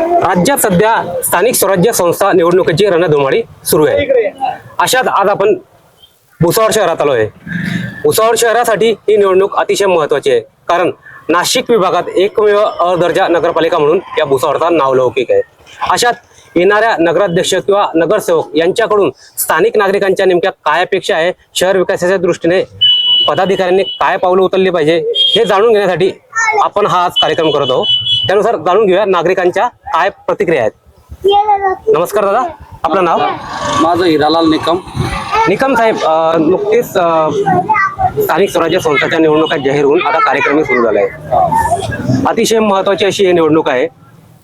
राज्यात सध्या स्थानिक स्वराज्य संस्था निवडणुकीची रणधुमाळी सुरू आहे. अशात आज आपण भुसावळ शहरात आलो आहे भुसावळ शहरासाठी ही निवडणूक अतिशय महत्वाची आहे. कारण नाशिक विभागात एकमेव अ दर्जा नगरपालिका म्हणून या भुसावळचा नावलौकिक आहे. अशात येणाऱ्या नगराध्यक्ष किंवा नगरसेवक यांच्याकडून स्थानिक नागरिकांच्या नेमक्या काय अपेक्षा आहे शहर विकासाच्या दृष्टीने पदाधिकाऱ्यांनी काय पावलं उचलली पाहिजे हे जाणून घेण्यासाठी आपण हा आज कार्यक्रम करत आहोत. त्यानुसार जाणून घेऊया नागरिकांच्या काय प्रतिक्रिया आहेत? नमस्कार दादा आपलं नाव? माझं हिरालाल निकम. निकम साहेब नुकतीच स्थानिक स्वराज्य संस्थाच्या निवडणुका जाहीर होऊन आता कार्यक्रम सुरू झाला आहे अतिशय महत्वाची अशी ही निवडणूक आहे.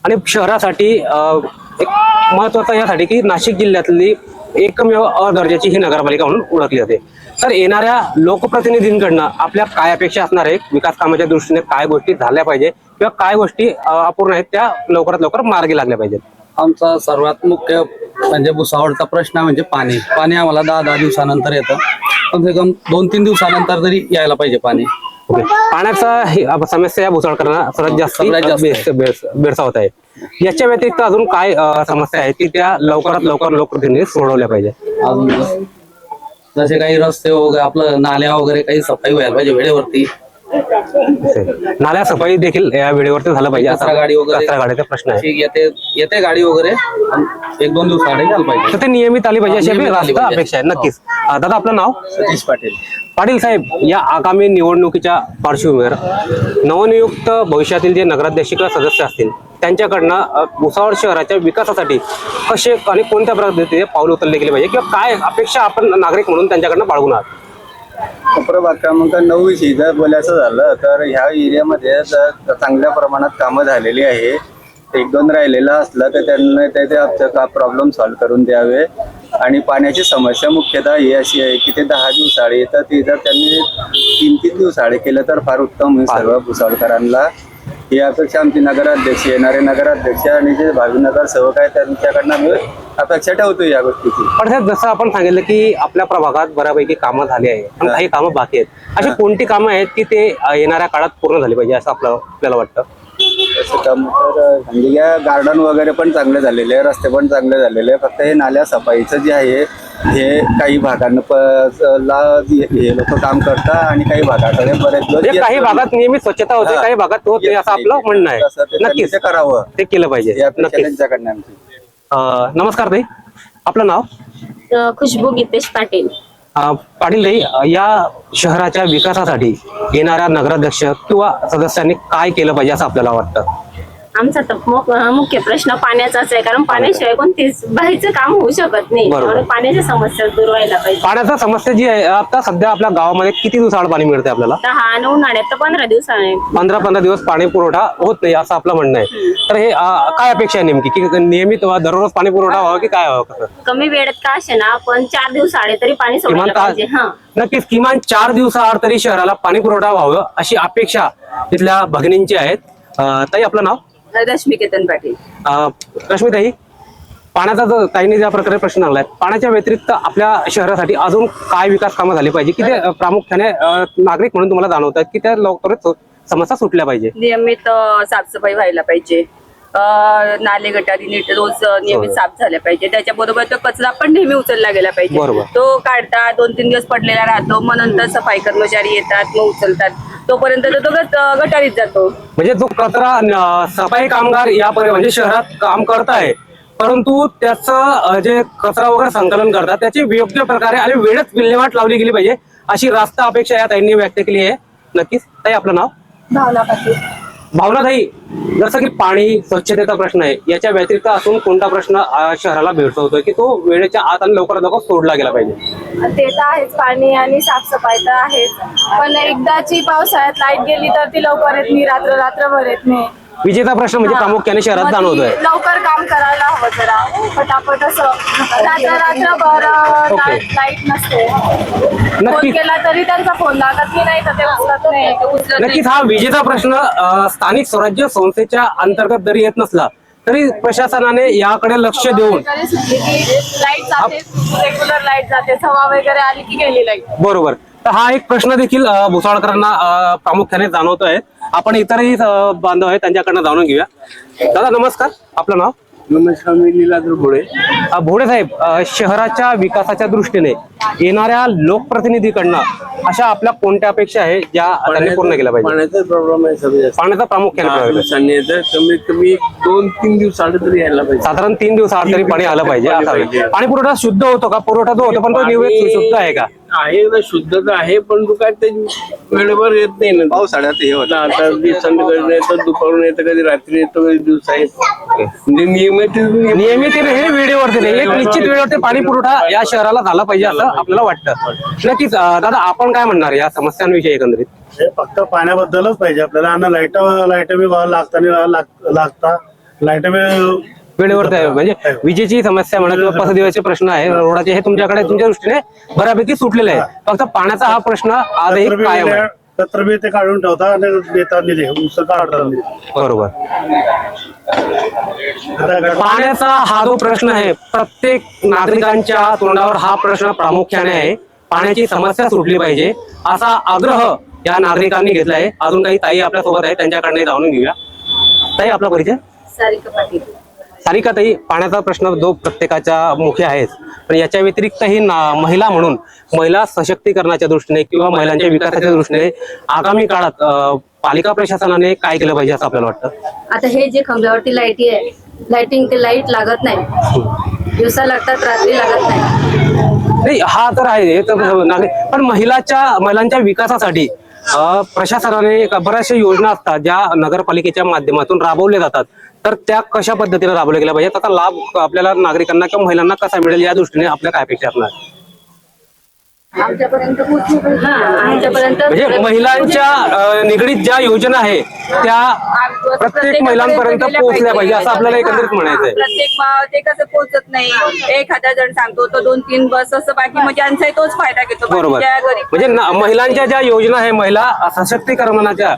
आणि शहरासाठी एक महत्वाचं यासाठी की नाशिक जिल्ह्यातली एकमेव अ दर्जाची ही नगरपालिका म्हणून ओळखली जाते. तर येणाऱ्या लोकप्रतिनिधींकडनं आपल्या काय अपेक्षा असणार आहे विकास कामाच्या दृष्टीने काय गोष्टी झाल्या पाहिजे? किंवा काय गोष्टी अपूर्ण आहेत त्या लवकरात लवकर मार्गी लागल्या पाहिजेत? आमचा सर्वात मुख्य म्हणजे भुसावळचा प्रश्न म्हणजे पाणी. पाणी आम्हाला दहा दहा दिवसानंतर येतं. कम से कम दोन तीन दिवसानंतर तरी यायला पाहिजे पाणी. पाण्याचा ही समस्या या भुसावळकरांना सर्वात जास्त सगळ्यात जास्त आहे. भेडसावत आहे. याच्या व्यतिरिक्त अजून काय समस्या आहेत की त्या लवकरात लवकर लोकप्रतिनिधी सोडवल्या पाहिजे? अजून जसे काही रस्ते वगैरे आपलं नाल्या वगैरे काही सफाई व्हायला पाहिजे वेळेवरती. नाल्या सफाई देखील या वेळेवरती झालं पाहिजे. असा कचरा गाडी वगैरे कचरा गाडीचा प्रश्न आहे. येते येते गाडी वगैरे. एक दोन यायला पाहिजे. तर ते नियमित आली पाहिजे अशी आपली नियमित आली रास्त पाहिजे. अपेक्षा आहे. नक्कीच. अ, दादा आपलं नाव? सतीश पाटील. पाटील साहेब या आगामी निवडणुकीच्या पार्श्वभूमीवर नवनियुक्त भविष्यातील जे नगराध्यक्ष किंवा सदस्य असतील त्यांच्याकडनं अ, भुसावळ शहराच्या विकासासाठी कसे आणि कोणत्या पद्धतीने पाऊल उचलले गेले पाहिजे? किंवा काय अपेक्षा आपण नागरिक म्हणून त्यांच्याकडनं बाळगून आहात? प्रभाग क्रमांक नऊ विषयी जर बोलायचं झालं. तर ह्या एरियामध्ये चांगल्या प्रमाणात कामं झालेली आहे. एक दोन राहिलेलं असलं तर त्यांना ते ते प्रॉब्लेम सॉल्व्ह करून द्यावे. आणि पाण्याची समस्या मुख्यतः ही अशी आहे की ते दहा दिवसाळे तर ते जर त्यांनी तीन तीन दिवसाळे केलं तर फार उत्तम होईल सर्व भुसावळकरांना. ही अपेक्षा आमची नगराध्यक्ष येणारे नगराध्यक्ष आणि जे भावी नगरसेवक आहेत त्यांच्याकडनं मी अपेक्षा ठेवतो या गोष्टीची. पण साहेब जसं आपण सांगितलं की आपल्या प्रभागात बऱ्यापैकी कामं झाली आहे पण काही कामं बाकी आहेत. अशी कोणती कामं आहेत की ते अ, येणाऱ्या काळात पूर्ण झाली पाहिजे असं आपलं आपल्याला वाटतं? तसं काम तर म्हणजे या गार्डन वगैरे पण चांगले झालेले आहे रस्ते पण चांगले झालेले आहे. फक्त हे नाल्या सफाईचं जे आहे हे काही भागांना प- ला हे लोक काम करतात आणि काही भागाकडे बरेच लोक म्हणजे काही भागात नियमित स्वच्छता होते. काही भागात होत नाही असं आपलं म्हणणं आहे. नक्कीच. करावं. ते केलं पाहिजे. त्यांच्याकडनं आमची. नमस्कार ताई. आपलं नाव? खुशबू गीतेश पाटील. अ, पाटील ताई या शहराच्या विकासासाठी येणाऱ्या नगराध्यक्ष किंवा सदस्यांनी काय केलं पाहिजे असं आपल्याला वाटतं? आमचा तर मुख्य प्रश्न पाण्याचाच आहे कारण पाण्याशिवाय कोणतेच बाहेरचं काम होऊ शकत नाही. बरोबर. पाण्याच्या समस्या दूर व्हायला पाहिजे. पाण्याचा समस्या जी आहे आता सध्या आपल्या गावामध्ये किती दिवसाआड पाणी मिळते आपल्याला? दहा आणि उन्हाळ्यात तर पंधरा दिवसाने पंधरा पंधरा दिवस पाणी पुरवठा होत नाही असं आपलं म्हणणं आहे. तर हे अ, काय अपेक्षा आहे नेमकी? की नियमित व दररोज पाणी पुरवठा व्हावा की काय व्हावं कसं? कमी वेळेत का असे ना पण चार दिवसाआडे तरी पाणी सोडायला पाहिजे. हा. नक्कीच किमान चार दिवसाआड तरी शहराला पाणी पुरवठा व्हावं अशी अपेक्षा तिथल्या भगिनींची आहेत. अ, ताई आपलं नाव? रश्मी केतन पाटील. रश्मीताई पाण्याचा जो ताईने ज्या प्रकारे प्रश्न आणलाय पाण्याच्या व्यतिरिक्त आपल्या शहरासाठी अजून काय विकास कामं झाली पाहिजे? की ते प्रामुख्याने नागरिक म्हणून तुम्हाला जाणवतात की त्या लवकरच समस्या सुटल्या पाहिजे? नियमित साफसफाई व्हायला पाहिजे. नाले गटारी नीट रोज नियमित हो. साफ झाल्या पाहिजे. त्याच्याबरोबर तो कचरा पण नेहमी उचलला गेला पाहिजे. तो काढतात दोन तीन दिवस पडलेला राहतो मग नंतर सफाई कर्मचारी येतात मग उचलतात. तोपर्यंत तो गटारीत जातो. म्हणजे जो कचरा सफाई कामगार या म्हणजे शहरात काम करताय परंतु त्याचं जे कचरा वगैरे संकलन करतात त्याची योग्य प्रकारे आणि वेळेत विल्हेवाट लावली गेली पाहिजे अशी रास्त अपेक्षा या ताईंनी व्यक्त केली आहे. नक्कीच. ताई आपलं नाव? भावना पाटील. भावनाताई जसं की पाणी स्वच्छतेचा प्रश्न आहे याच्या व्यतिरिक्त असून कोणता प्रश्न शहराला भेडसावतोय की तो वेळेच्या आत आणि लवकरात लवकर सोडला गेला पाहिजे? ते तर आहेच पाणी आणि साफसफाई तर आहेच. पण एकदाची पावसाळ्यात लाइट गेली तर ती लवकर येत नाही रात्र रात्रभर येत नाही. विजेचा प्रश्न म्हणजे प्रामुख्याने शहरात जाणवतोय. लवकर काम करायला हवं जरा. पटापट असं. रात्र रात्रभर ओके. लाइट नसते. फोन नक्की केला तरी त्यांचा फोन लागत नाही तर ते उचलत नाही. नक्कीच हा विजेचा प्रश्न अ, स्थानिक स्वराज्य संस्थेच्या अंतर्गत जरी येत नसला तरी प्रशासनाने याकडे लक्ष देऊन लाइट जाते रेग्युलर लाइट जाते. सवा वगैरे आली की गेली लाइट. बरोबर. तर हा एक प्रश्न देखील अ, भुसावळकरांना अ, प्रामुख्याने जाणवतोय. आपण इतरही बांधव आहेत त्यांच्याकडनं जाणून घेऊया. दादा नमस्कार. आपलं नाव? नमस्कार मी लीलाधर भोळे. भोडे साहेब शहराच्या विकासाच्या दृष्टीने येणाऱ्या लोकप्रतिनिधीकडनं अशा आपल्या कोणत्या अपेक्षा आहे ज्या त्यांनी पूर्ण केल्या पाहिजे? पाण्याचा प्रॉब्लेम आहे पाण्याचा प्रामुख्याने आहे. कमीत कमी दोन तीन दिवस आड तरी यायला पाहिजे. साधारण तीन दिवस आड तरी पाणी आलं पाहिजे पाणी असावे. पाहिजे. पाणी पुरवठा शुद्ध होतो का? पुरवठा जो होतो पण तो शुद्ध आहे का? आहे ना शुद्धता आहे पण तू काय ते वेळेवर येत नाही ना पावसाळ्यात हे होतं आता दिवसांकडून येतं दुपारून येतं कधी रात्री येतं कधी दिवसा येतं म्हणजे नियमित नियमितपणे हे वेळेवरती नाही एक निश्चित वेळेवरती पाणी पुरवठा या शहराला झाला पाहिजे असं आपल्याला वाटतं नक्कीच अं, दादा आपण काय म्हणणार या समस्यांविषयी एकंदरीत हे फक्त पाण्याबद्दलच पाहिजे आपल्याला आणि लाइट लाइट बी लागता लाग- लागता लाइट बी वेळेवरती आहे. म्हणजे विजेची समस्या म्हणा किंवा पसदिवाचे प्रश्न आहे रोडाचे हे तुमच्याकडे तुमच्या दृष्टीने बऱ्यापैकी सुटलेले आहे. फक्त पाण्याचा हा प्रश्न आजही कायम आहे. बी ते काढून ठेवता आणि ऊस काढतात बरोबर. पाण्याचा हा जो प्रश्न आहे प्रत्येक नागरिकांच्या तोंडावर हा प्रश्न प्रामुख्याने आहे. पाण्याची समस्या सुटली पाहिजे असा आग्रह या नागरिकांनी घेतला आहे अजून काही ताई आपल्यासोबत आहे त्यांच्याकडे जाणून घेऊया. ताई आपला परिचय? सारिका पाटील. सारिका ताई पाण्याचा प्रश्न जो प्रत्येकाच्या मुख्य आहेच पण याच्या व्यतिरिक्तही ना- महिला म्हणून महिला सशक्तीकरणाच्या दृष्टीने किंवा महिलांच्या विकासाच्या दृष्टीने आगामी काळात पालिका प्रशासनाने काय केलं पाहिजे असं आपल्याला वाटतं? आता हे जे खांब्यावरती लाईटी आहे लाइटिंग ते लाइट लागत नाही. दिवसा लागतात रात्री लागत नाही. नाही हा तर आहे हे तर नागरिक पण महिलाच्या महिलांच्या विकासासाठी अं, प्रशासनाने एक बऱ्याचशा योजना असतात ज्या नगरपालिकेच्या माध्यमातून राबवल्या जातात. तर त्या कशा पद्धतीने राबवल्या गेल्या पाहिजे? त्याचा लाभ आपल्याला नागरिकांना किंवा महिलांना कसा मिळेल या दृष्टीने आपल्या काय अपेक्षा असणार? म्हणजे महिलांच्या निगडीत ज्या योजना आहे त्या प्रत्येक महिलांपर्यंत पोहोचल्या पाहिजे. असं आपल्याला एकंदरीत म्हणायचं आहे प्रत्येक ते कसं पोहोचत नाही. एखादा जण सांगतो तो दोन तीन बस असं बाकी म्हणजे ज्यांचाही तोच फायदा घेतो. बरोबर. म्हणजे महिलांच्या ज्या योजना आहे महिला सशक्तीकरणाच्या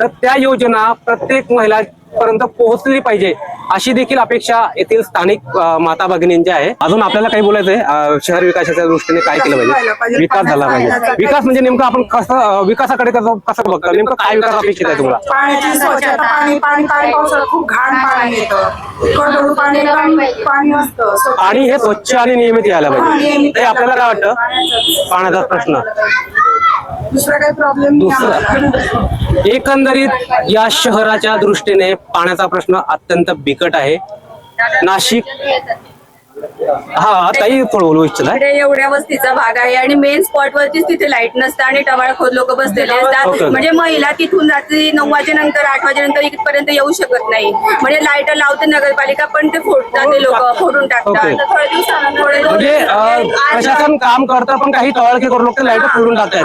तर त्या योजना प्रत्येक महिला पर्यंत पोहोचली पाहिजे अशी देखील अपेक्षा येथील स्थानिक माता भगिनींच्या आहे. अजून आपल्याला काही बोलायचं आहे अं, शहर विकासाच्या दृष्टीने काय केलं पाहिजे? विकास झाला पाहिजे. विकास म्हणजे नेमकं आपण कसं विकासाकडे कसं कसं बघता? नेमकं काय विकास अपेक्षित आहे तुम्हाला? पाण्याची स्वच्छता पाणी पाणी पाणी पावसाळ्यात खूप घाण पाणी येतं. कडू पाणी पाणी पाणी नसतं. स्वच्छ पाणी हे स्वच्छ आणि नियमित यायला पाहिजे. ते आपल्याला काय वाटतं? पाण्याचा प्रश्न. दुसरा काही प्रॉब्लेम. दुसरं एकंदरीत या शहराच्या दृष्टीने पाण्याचा प्रश्न अत्यंत बिकट आहे नाशिक हा ताई थोडं बोलू इच्छित आहे इकडे एवढ्या वस्तीचा भाग आहे आणि मेन स्पॉट वरतीच तिथे लाइट नसतं आणि टवाळखोर लोक बसलेले असतात. म्हणजे महिला तिथून रात्री नऊ वाजेनंतर आठ वाजेनंतर इथपर्यंत येऊ शकत नाही. म्हणजे लाइट लावते नगरपालिका पण ते फोडतात ते लोक फोडून टाकतात. ओके. तर थोड्या दिवसानंतर थोडे म्हणजे अं, आज- प्रशासन काम करतं पण काही टवाळके करू लोक लाइट फोडून टाकतात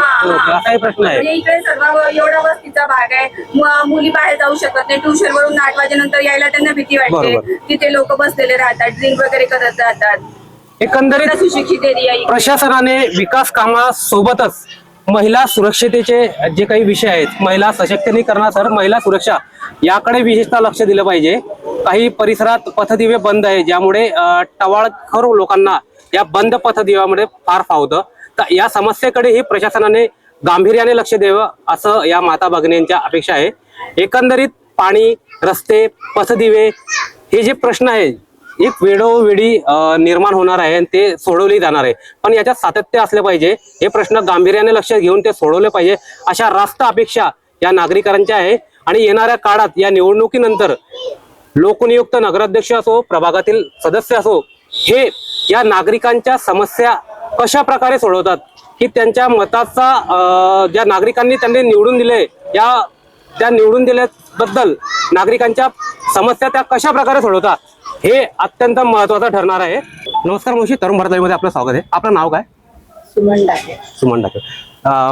असाही प्रश्न आहे म्हणजे इकडे सर्व एवढा वस्तीचा भाग आहे. मु- मुली बाहेर जाऊ शकत नाही. ट्युशन वरून आठ वाजेनंतर यायला त्यांना भीती वाटते. बरोबर. तिथे लोक बसलेले राहतात ड्रिंक वगैरे करत राहतात एकंदरीत सुशिक्षित एरिया आहे. प्रशासनाने विकास कामासोबतच महिला सुरक्षतेचे जे काही विषय आहेत महिला सशक्तीकरणासह महिला सुरक्षा याकडे विशेषतः लक्ष दिलं पाहिजे. काही परिसरात पथदिवे बंद आहे ज्यामुळे टवाळखोर लोकांना या बंद पथदिव्यामुळे फार फावतं तर या समस्येकडेही प्रशासनाने गांभीर्याने लक्ष द्यावं असं या माता भगिनींच्या अपेक्षा आहे. एकंदरीत पाणी रस्ते पथदिवे हे जे प्रश्न आहे एक वेळोवेळी निर्माण होणार आहे आणि ते सोडवली जाणार आहे. पण याच्यात सातत्य असले पाहिजे. हे प्रश्न गांभीर्याने लक्षात घेऊन ते सोडवले पाहिजे. अशा रास्त अपेक्षा या नागरिकांच्या आहे. आणि येणाऱ्या काळात या निवडणुकीनंतर लोकनियुक्त नगराध्यक्ष असो प्रभागातील सदस्य असो हे या नागरिकांच्या समस्या कशा प्रकारे सोडवतात की त्यांच्या मताचा ज्या नागरिकांनी त्यांनी निवडून दिले या त्या निवडून दिल्याबद्दल नागरिकांच्या समस्या त्या कशा प्रकारे सोडवतात हे अत्यंत महत्वाचं ठरणार आहे. नमस्कार मावशी तरुण भारतामध्ये आपलं स्वागत आहे. आपलं नाव काय? सुमन डाके. सुमन डाके.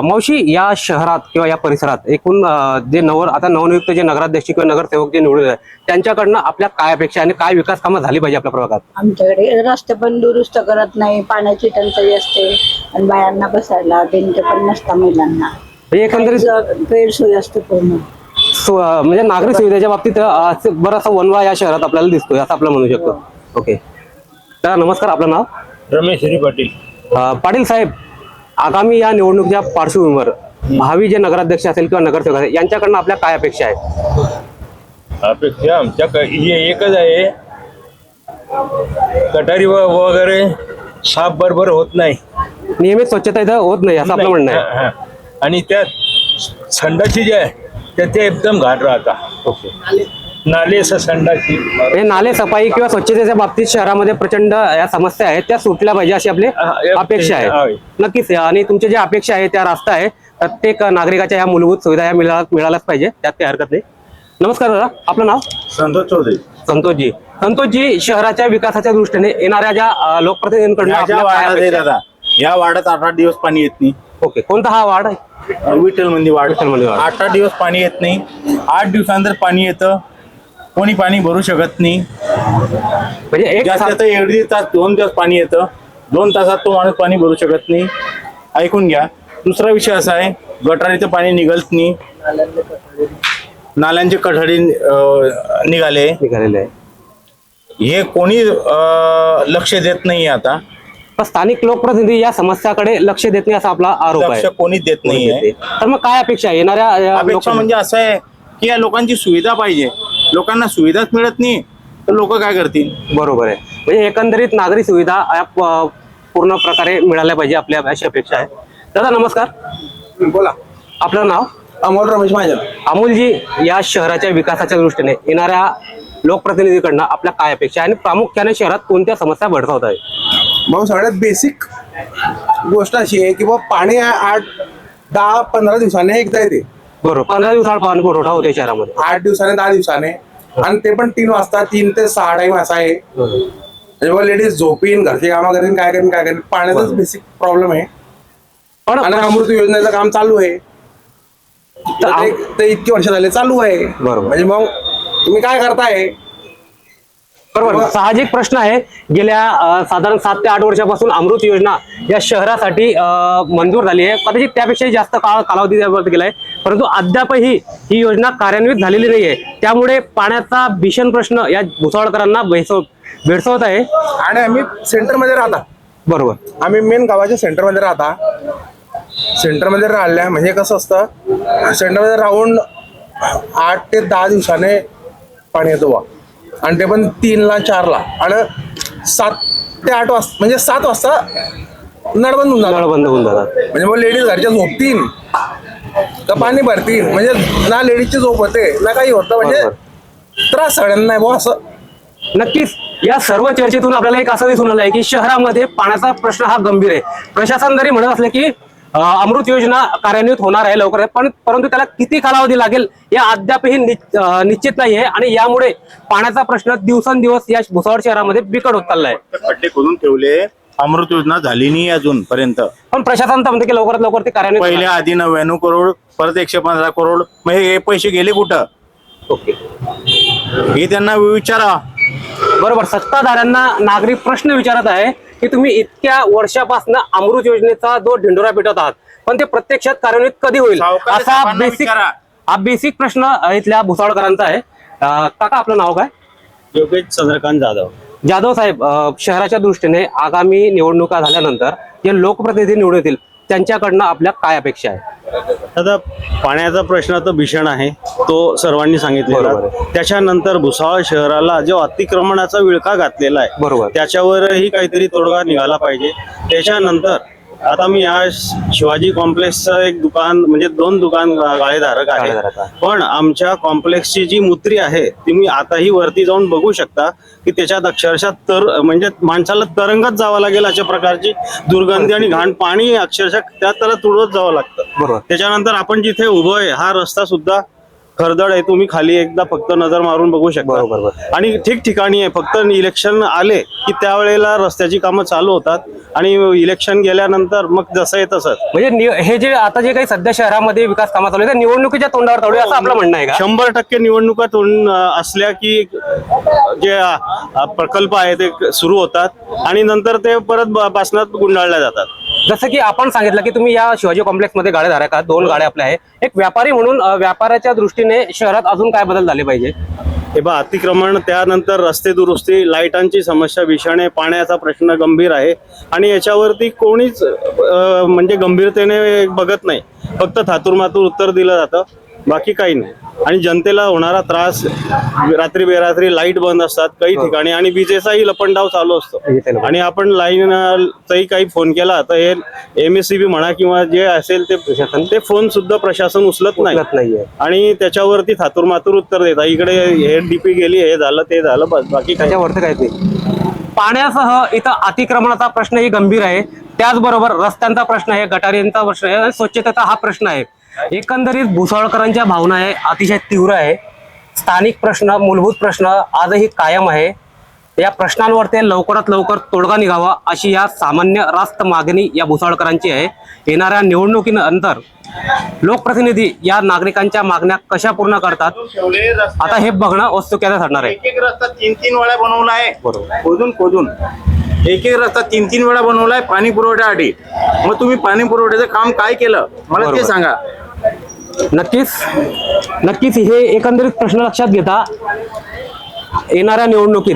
मावशी या शहरात किंवा या परिसरात एकूण अं, जे नवर आता नवनियुक्त जे नगराध्यक्ष किंवा नगरसेवक जे निवडून आहेत त्यांच्याकडनं आपल्या काय अपेक्षा आणि काय विकास कामं झाली पाहिजे आपल्या प्रभागात? आमच्याकडे रस्ते पण दुरुस्त करत नाही पाण्याची टंचाई असते आणि बायांना बसायला बेंच पण नसता महिलांना. म्हणजे एकंदरीत गैरसोय असते पूर्ण. म्हणजे नागरिक सुविधेच्या बाबतीत बराचसा वनवा या शहरात आपल्याला दिसतोय असं आपल्याला म्हणू शकतो. ओके. तर नमस्कार आपलं नाव? रमेश हरी पाटील. पाटील साहेब आगामी या निवडणुकीच्या पार्श्वभूमीवर भावी जे नगराध्यक्ष असेल किंवा नगरसेवक असेल यांच्याकडनं आपल्या काय अपेक्षा आहेत? अपेक्षा आमच्या हे एकच आहे. गटारी व- वगैरे साफ बरोबर होत नाही. नियमित स्वच्छता इथं होत नाही असं आपलं म्हणणं आहे. आणि त्यात संडाची जे आहे त्या ते एकदम घाट राहता. नाले स- संडाची हे नाले सफाई किंवा स्वच्छतेच्या बाबतीत शहरामध्ये प्रचंड या समस्या आहेत. त्या सुटल्या पाहिजे अशी आपली हा, या- अपेक्षा आहे. नक्कीच आणि तुमच्या ज्या अपेक्षा आहे त्या रास्ता आहे. प्रत्येक नागरिकाच्या या मूलभूत सुविधा या मिळा मिळाल्याच पाहिजे. त्यात काही हरकत नाही. नमस्कार दादा आपलं नाव? संतोष चौधरी. संतोषजी. संतोषजी शहराच्या विकासाच्या दृष्टीने येणाऱ्या ज्या लोकप्रतिनिधींकडून या वार्डात आठ आठ दिवस पाणी येत नाही? ओके कोणता हा वार्ड आहे? विठ्ठल मंदिर वार्ड विठ्ठल मंदिर. आठ आठ दिवस पाणी येत नाही. आठ दिवसानंतर पाणी येतं. कोणी पाणी भरू शकत नाही. म्हणजे एक जास्त एक दीड तास दोन दिवस पाणी येतं. दोन तासात तो माणूस पाणी भरू शकत नाही. ऐकून घ्या. दुसरा विषय असा आहे गटारीचं पाणी निघत नाही. नाल्यांचे कठडी अं, निघाले. निघालेले आहे. हे कोणी अं, लक्ष देत नाही आता. पण स्थानिक लोकप्रतिनिधी या समस्याकडे लक्ष देत नाही असा आपला आरोप आहे. लक्ष कोणी देत नाहीये. नाही. तर मग काय अपेक्षा आहे? येणाऱ्या अपेक्षा म्हणजे असं आहे की या लोकांची सुविधा पाहिजे. लोकांना सुविधाच मिळत नाही तर लोक काय करतील? बरोबर आहे. म्हणजे एकंदरीत नागरी सुविधा या प- पूर्ण प्रकारे मिळाल्या पाहिजे आपल्या अशी अपेक्षा आहे. दादा नमस्कार. बोला. आपलं नाव? अमोल रमेश महाजन अमोलजी या शहराच्या विकासाच्या दृष्टीने येणाऱ्या लोकप्रतिनिधीकडनं आपल्या काय अपेक्षा आहे? आणि प्रामुख्याने शहरात कोणत्या समस्या भडसावत आहे भाऊ सगळ्यात बेसिक गोष्ट अशी आहे की बा पाणी आठ दहा पंधरा दिवसाने एकदा येते. बरोबर. पंधरा दिवसाआड पाणी पुरवठा होते शहरामध्ये. आठ दिवसाने दहा दिवसाने. आणि ते पण तीन वाजता तीन ते सहा टाइम असा आहे म्हणजे लेडीज झोपीन घरचे कामं करीन काय करीन काय करीन. पाण्याचाच बेसिक प्रॉब्लेम आहे. पण आणि अमृत योजनेचं काम चालू आहे. तर ते- ते इतकी वर्ष झाले चालू आहे. बरोबर. म्हणजे मग तुम्ही काय करताय? बरोबर. साहजिक प्रश्न आहे. गेल्या साधारण सात ते आठ वर्षापासून अमृत योजना या शहरासाठी मंजूर झाली आहे. कदाचित त्यापेक्षाही जास्त काळ कालावधी त्यावर गेलाय. परंतु अद्यापही ही योजना कार्यान्वित झालेली नाहीये. त्यामुळे पाण्याचा भीषण प्रश्न या भुसावळकरांना भेसव भेडसावत आहे. आणि आम्ही सेंटरमध्ये राहता. बरोबर. आम्ही मेन गावाच्या सेंटरमध्ये राहता. सेंटरमध्ये राहिल्या म्हणजे कसं असतं सेंटरमध्ये राहून आठ ते दहा दिवसाने पाणी येतो बा आणि ते पण तीनला चारला. आणि सात ते आठ वाजता म्हणजे सात वाजता नळ बंद होऊन जातात. बंद होऊन जातात. म्हणजे मग लेडीज घरच्या झोपतील. का पाणी भरतील? म्हणजे ना लेडीजची झोप होते ना काही होतं. म्हणजे त्रास सगळ्यांना नाही बुवा असं. नक्कीच या सर्व चर्चेतून आपल्याला एक असं दिसून आलं आहे की शहरामध्ये पाण्याचा प्रश्न हा गंभीर आहे. प्रशासन जरी म्हणत असलं की अमृत योजना कार्यान्वित होणार आहे लवकर पण परंतु त्याला किती कालावधी लागेल हे अद्यापही निश्चित नाही आहे आणि यामुळे पाण्याचा प्रश्न दिवसेंदिवस या भुसावळ शहरामध्ये बिकट होत चाललाय. खड्डे खोदून ठेवले अमृत योजना झाली नाही अजूनपर्यंत पण प्रशासन म्हणते की लवकरात लवकर ते कार्यान्वित पहिल्या आधी नव्याण्णव करोड परत एकशे पंधरा करोड मग हे पैसे गेले कुठं? ओके. हे त्यांना विचारा. बरोबर सत्ताधाऱ्यांना नागरिक प्रश्न विचारत आहे की तुम्ही इतक्या वर्षापासून अमृत योजनेचा जो ढिंडोरा पिटत आहात पण ते प्रत्यक्षात कार्यान्वित कधी होईल? असा बेसिक. हा बेसिक प्रश्न इथल्या भुसावळकरांचा आहे. काका आपलं नाव काय? योगेश चंद्रकांत जाधव. जाधव साहेब शहराच्या दृष्टीने आगामी निवडणुका झाल्यानंतर जे लोकप्रतिनिधी निवडून येतील त्यांच्याकडनं आपल्या काय अपेक्षा आहे आता पाण्याचा प्रश्न तर भीषण आहे तो सर्वांनी सांगितलेला बरोबर. त्याच्यानंतर भुसावळ शहराला जो अतिक्रमणाचा विळखा घातलेला आहे बरोबर. त्याच्यावरही काहीतरी तोडगा निघाला पाहिजे त्याच्यानंतर आता मी या शिवाजी कॉम्प्लेक्सचं एक दुकान म्हणजे दोन दुकान गाळेधारक आहे. पण आमच्या कॉम्प्लेक्सची जी मुत्री आहे ती मी आताही वरती जाऊन बघू शकता की त्याच्यात अक्षरशः तर म्हणजे माणसाला तरंगत जावं लागेल अशा प्रकारची दुर्गंधी आणि घाण पाणी अक्षरशः त्यात त्याला तुडवत जावं लागतं. बरोबर. त्याच्यानंतर आपण जिथे उभं आहे हा रस्ता सुद्धा खरदड आहे तुम्ही खाली एकदा फक्त नजर मारून बघू शकता. आणि ठिकठिकाणी आहे फक्त इलेक्शन आले की त्यावेळेला रस्त्याची कामं चालू होतात आणि इलेक्शन गेल्यानंतर मग जसं आहे तसंच. म्हणजे हे जे आता जे काही सध्या शहरामध्ये विकास कामात चालू आहे निवडणुकीच्या तोंडावर चालू असं आपलं म्हणणं आहे का? शंभर टक्के निवडणुका तोंड असल्या की जे प्रकल्प आहे ते सुरू होतात आणि नंतर ते परत बासनात गुंडाळल्या जातात. जसं की आपण सांगितलं की तुम्ही या शिवाजी कॉम्प्लेक्समध्ये गाड्या धारक आहात दोन गाड्या आपल्या आहे एक व्यापारी म्हणून व्यापाराच्या दृष्टीने शहरात अजून काय बदल झाले पाहिजे? हे बा अतिक्रमण त्यानंतर रस्ते दुरुस्ती लाईटांची समस्या विषाणे पाण्याचा प्रश्न गंभीर आहे आणि याच्यावरती कोणीच म्हणजे गंभीरतेने बघत नाही. फक्त थातुरमातूर उत्तर दिलं जातं बाकी काही नाही. आणि जनतेला होणारा त्रास रात्री बेरात्री लाइट बंद असतात काही ठिकाणी आणि विजेचाही लपंडाव चालू असतो. आणि आपण लाईन चाही काही फोन केला तर हे एम एस सी बी म्हणा किंवा जे असेल ते ते फोन सुद्धा प्रशासन उचलत नाही. आणि त्याच्यावरती थातूर मातूर उत्तर देतात इकडे हे डीपी गेली हे झालं ते झालं बस बाकी त्याच्यावरती काहीच नाही पाण्यासह इथं अतिक्रमणाचा प्रश्नही गंभीर आहे. त्याचबरोबर रस्त्यांचा प्रश्न आहे गटारींचा प्रश्न आहे. आणि स्वच्छतेचा हा प्रश्न आहे. एकंदरीत भुसावळकरांच्या भावना आहे अतिशय तीव्र आहे. स्थानिक प्रश्न मूलभूत प्रश्न आजही कायम आहे. या प्रश्नांवरती लवकरात लवकर तोडगा निघावा अशी या सामान्य रास्त मागणी या भुसावळकरांची आहे. येणाऱ्या निवडणुकीनंतर लोकप्रतिनिधी या नागरिकांच्या मागण्या कशा पूर्ण करतात? आता हे बघणं वस्तुकेचं ठरणार आहे. एक एक रस्ता तीन तीन वेळा बनवला आहे. खोदून खोदून. एक एक रस्ता तीन तीन वेळा बनवलाय पाणी पुरवठ्यासाठी मग तुम्ही पाणी पुरवठ्याचं काम काय केलं? मला ते. सांगा. नक्कीच. नक्कीच हे एकंदरीत प्रश्न लक्षात घेता येणाऱ्या निवडणुकीत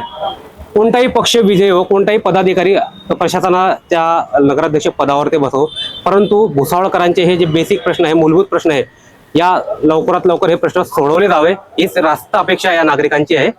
कोणताही पक्ष विजय हो कोणताही पदाधिकारी प्रशासनाच्या नगराध्यक्ष पदावर ते बसो. परंतु भुसावळकरांचे हे जे बेसिक प्रश्न आहे मूलभूत प्रश्न आहे या लवकरात लवकर हे प्रश्न सोडवले जावे. हीच रास्त अपेक्षा या नागरिकांची आहे.